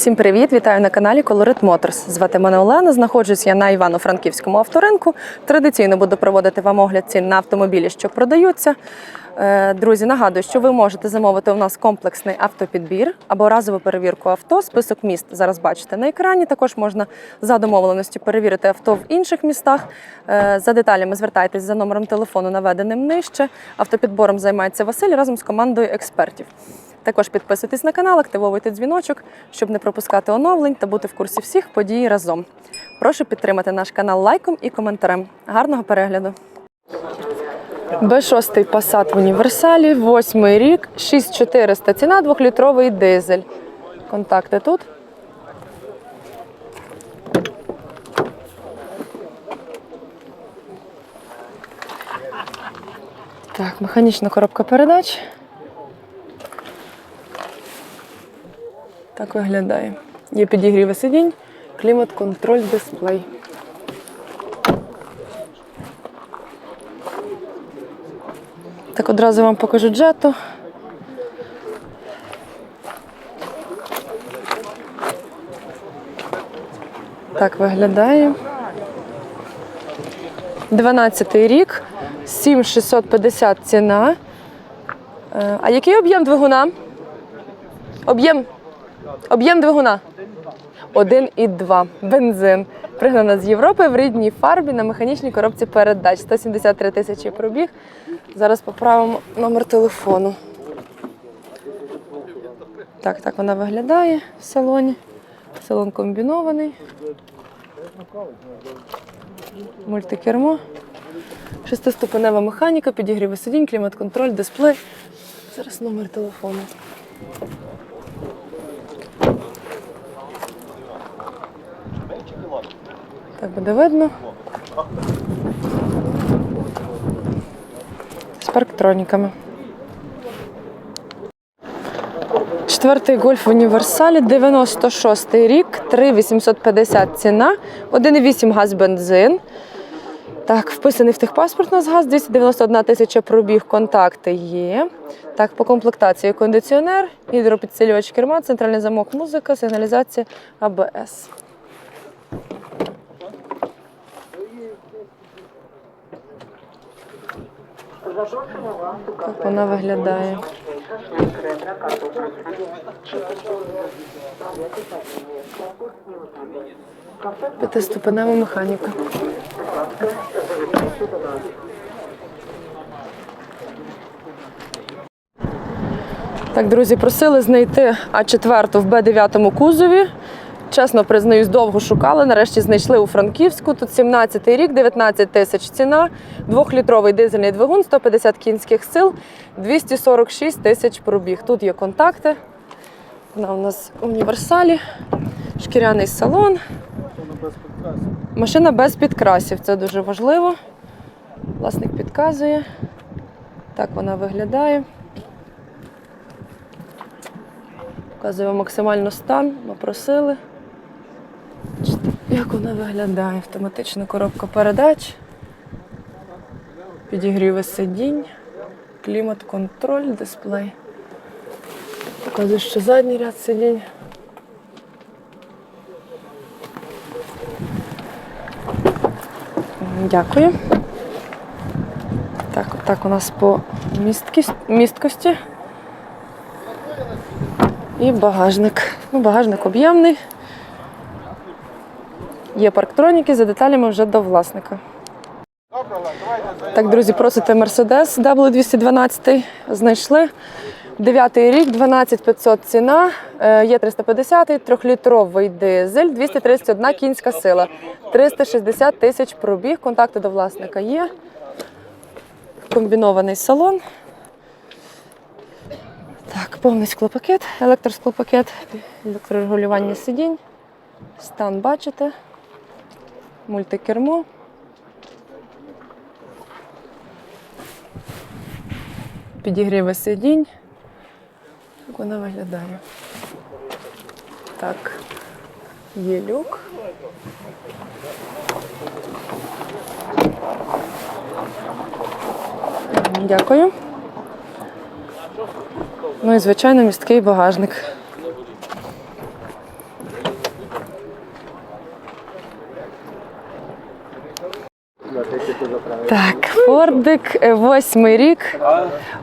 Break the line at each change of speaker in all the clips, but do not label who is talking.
Всім привіт! Вітаю на каналі Colorit Motors. Звати мене Олена. Знаходжусь я на Івано-Франківському авторинку. Традиційно буду проводити вам огляд цін на автомобілі, що продаються. Е, Друзі, нагадую, що ви можете замовити у нас комплексний автопідбір або разову перевірку авто. Список міст зараз бачите на екрані. Також можна за домовленістю перевірити авто в інших містах. Е, За деталями звертайтесь за номером телефону, наведеним нижче. Автопідбором займається Василь разом з командою експертів. Також підписуйтесь на канал, активовуйте дзвіночок, щоб не пропускати оновлень та бути в курсі всіх подій разом. Прошу підтримати наш канал лайком і коментарем. Гарного перегляду! Б6 Passat в універсалі, восьмий рік, 6400 ціна, двохлітровий дизель. Контакти тут. Так, механічна коробка передач. Так виглядає. Є підігріви сидінь, клімат-контроль, дисплей. Так одразу вам покажу джету. Так виглядає. 12 рік, 7650 ціна. Е, А який об'єм двигуна? Об'єм Об'єм двигуна 1,2. Бензин. Пригнана з Європи в рідній фарбі на механічній коробці передач. 173 тисячі пробіг. Зараз поправимо номер телефону. Так, так вона виглядає в салоні. Салон комбінований. Мультикермо. Шестиступенева механіка, підігріви сидінь, клімат-контроль, дисплей. Зараз номер телефону. Так буде видно. З парктроніками. Четвертий гольф в універсалі, 96 рік, 3850 ціна, 1,8 газ бензин. Так, вписаний в техпаспорт у нас газ, 291 тисяча пробіг, контакти є. Так, по комплектації кондиціонер, гідропідсилювач керма, центральний замок, музика, сигналізація АБС. Так вона виглядає. П'ятиступенева механіка. Так, друзі, просили знайти А4 в Б9 кузові. Чесно признаюсь, довго шукали. Нарешті знайшли у Франківську. Тут 17-й рік, 19 тисяч ціна, двохлітровий дизельний двигун, 150 кінських сил, 246 тисяч пробіг. Тут є контакти. Вона у нас в універсалі, шкіряний салон. Машина без підкрасів, це дуже важливо. Власник підказує. Так вона виглядає. Показуємо максимально стан, ми просили. Як вона виглядає? Автоматична коробка передач, підігріви сидінь, клімат-контроль, дисплей. Показує, що задній ряд сидінь. Дякую. Так, так у нас по місткість- місткості. І багажник. Ну, багажник об'ємний. Є парктроніки, за деталями вже до власника. Так, друзі, просите Mercedes W212. Знайшли. Дев'ятий рік, 12500 ціна. Е, Є 350, трьохлітровий дизель, 231 кінська сила, 360 тисяч пробіг. Контакти до власника є. Комбінований салон. Так, повний склопакет, електросклопакет, електрорегулювання сидінь. Стан бачите. Мультикермо. Підігріви сидінь. Як вона виглядає? Так, є люк. Дякую. Ну і, звичайно, місткий багажник. Фордик, е, восьмий рік.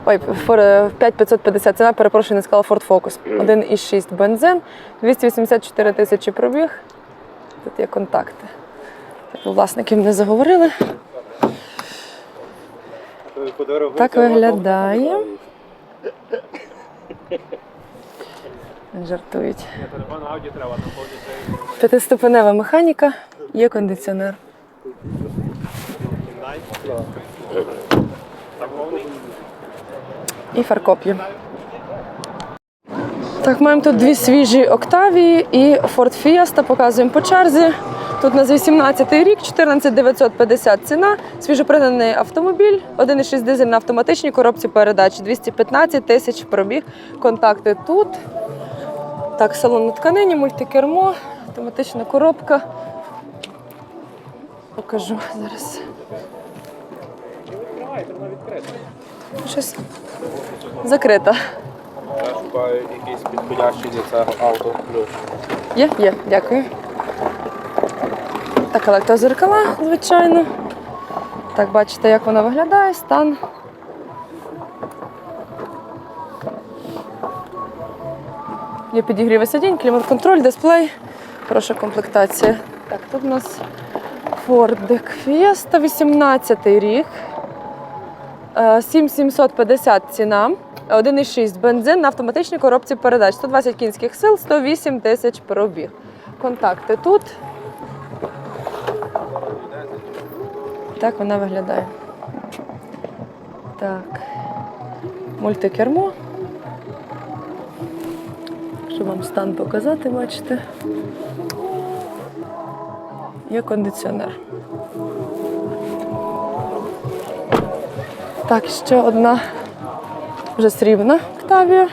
Ой, фор- е, 5550 ціна, перепрошую, не сказала Ford Focus. 1,6 бензин, 284 тисячі пробіг. Тут є контакти. Так, власників не заговорили. Так виглядає. Жартують. П'ятиступенева механіка, є кондиціонер. І фаркоп. Так, маємо тут дві свіжі Октавії і Ford Fiesta. Показуємо по черзі. Тут у нас 18 рік, 14950 ціна. Свіжопригнаний автомобіль, 1,6 дизель на автоматичній коробці передач, 215 тисяч пробіг. Контакти тут. Так, салон на тканині, мультикермо, автоматична коробка. Покажу зараз. Щось закрита.
Я шукаю якийсь підходящий для цього авто ключ.
Є, є, дякую. Так, електрозеркала, звичайно. Так, бачите, як вона виглядає, стан. Є підігріви сидінь, клімат-контроль, дисплей. Хороша комплектація. Так, тут у нас Ford Fiesta, 18 рік. Е, 7750 ціна. 1,6 бензин на автоматичній коробці передач. 120 кінських сил, 108 тисяч пробіг. Контакти тут. Так вона виглядає. Так. Мультикермо. Щоб вам стан показати, бачите. Є кондиціонер. Так, ще одна вже срібна Октавія.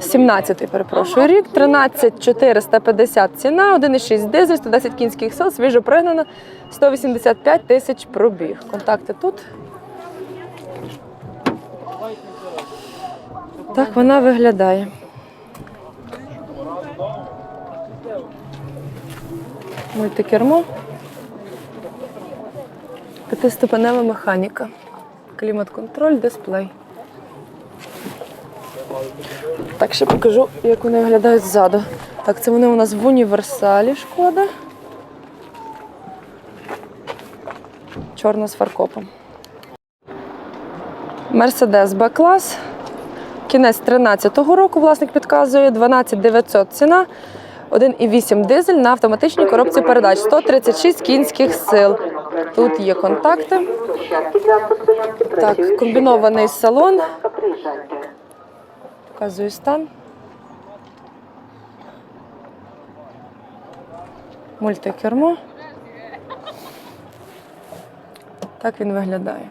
17-й, перепрошую, рік, 13 450 ціна, 1,6 дизель, 110 кінських сил, свіжо пригнана, 185 тисяч пробіг. Контакти тут. Так вона виглядає. Мультикермо. П'ятиступенева механіка. Клімат-контроль, дисплей. Так, ще покажу, як вони виглядають ззаду. Так, це вони у нас в універсалі шкода. Чорна з фаркопом. Мерседес Б-клас. Кінець 13-го року власник підказує 12 900 ціна. 1,8 дизель на автоматичній коробці передач. 136 кінських сил. Тут є контакти. Так, комбінований салон. Показую стан. Мультикермо. Так він виглядає.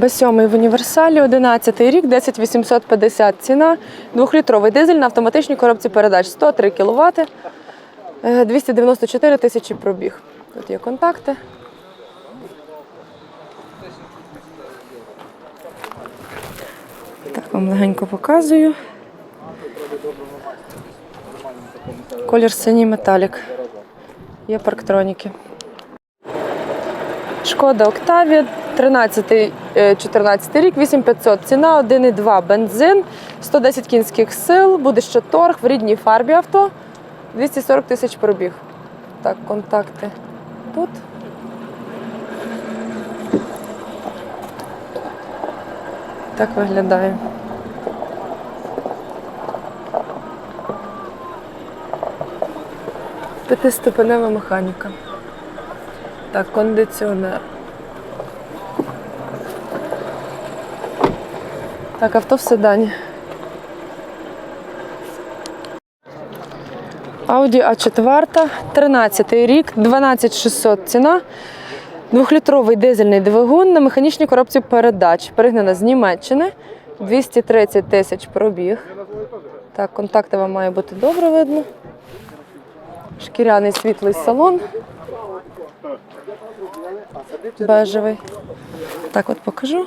Б7 в універсалі, 11 рік, 10850 ціна. Двохлітровий дизель на автоматичній коробці передач 103 кВт, 294 тисячі пробіг. Тут є контакти. Так, вам легенько показую. Колір синій металік. Є парктроніки. Шкода Октавія, 13-14 рік, 8500 ціна, 1,2 бензин, 110 кінських сил, буде ще торг в рідній фарбі авто, 240 тисяч пробіг. Так, контакти тут. Так виглядає. П'ятиступенева механіка. Так, кондиціонер. Так, авто в седані. Audi A4, 13 рік, 12600 ціна. Двохлітровий дизельний двигун на механічній коробці передач. Пригнана з Німеччини. 230 тисяч пробіг. Так, контакти вам має бути добре видно. Шкіряний світлий салон. Бежевий. Так от покажу.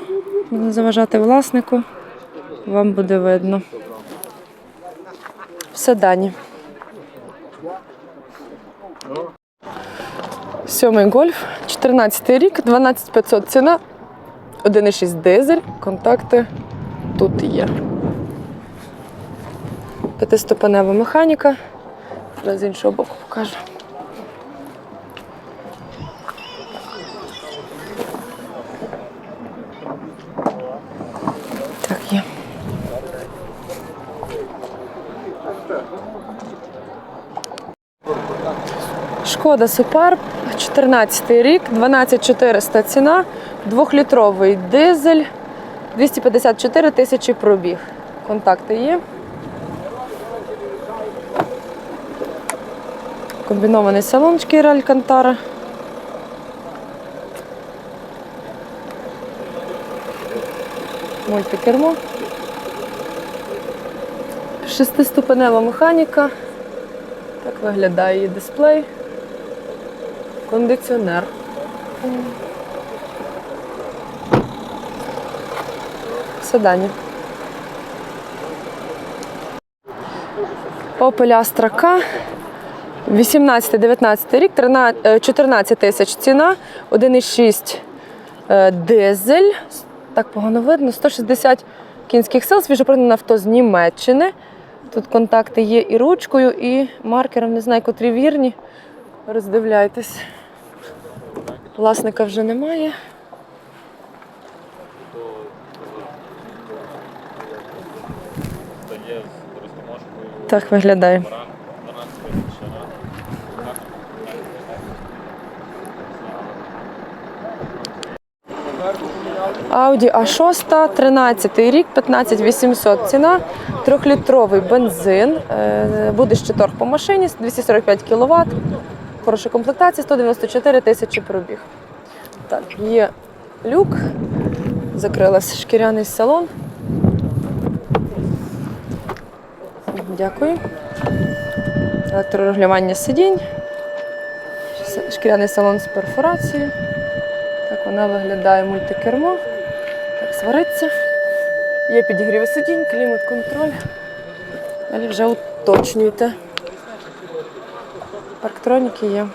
Не заважати власнику. Вам буде видно. В седані. Сьомий гольф, 14 рік, 12500 ціна, 1,6 дизель, контакти тут є. П'ятиступенева механіка. Зараз з іншого боку покажу. Так, є. Шкода Суперб, 14 рік, 12400 ціна, 2-літровий дизель, 254 тисячі пробіг. Контакти є. Комбінований салон шкіра Алькантара. Мультикермо. Шестиступенева механіка. Так виглядає її дисплей. Кондиціонер. Седані. Opel Astra K. 18-19 рік, 13, е, 14 тисяч ціна, 1,6 е, дизель. Так погано видно, 160 кінських сил, свіжопринене авто з Німеччини. Тут контакти є і ручкою, і маркером, не знаю, котрі вірні. Роздивляйтесь. Власника вже немає. Так виглядає. Audi A6, 13 рік, 15 800 ціна, трьохлітровий бензин, е, буде ще торг по машині, 245 кВт, хороша комплектація, 194 тисячі пробіг. Так, є люк, закрилась шкіряний салон. Дякую. Електрорегулювання сидінь, шкіряний салон з перфорацією. Так вона виглядає мультикермо. Так, свариться. Є підігріви сидінь, клімат-контроль. Далі вже уточнюйте. Парктроніки є.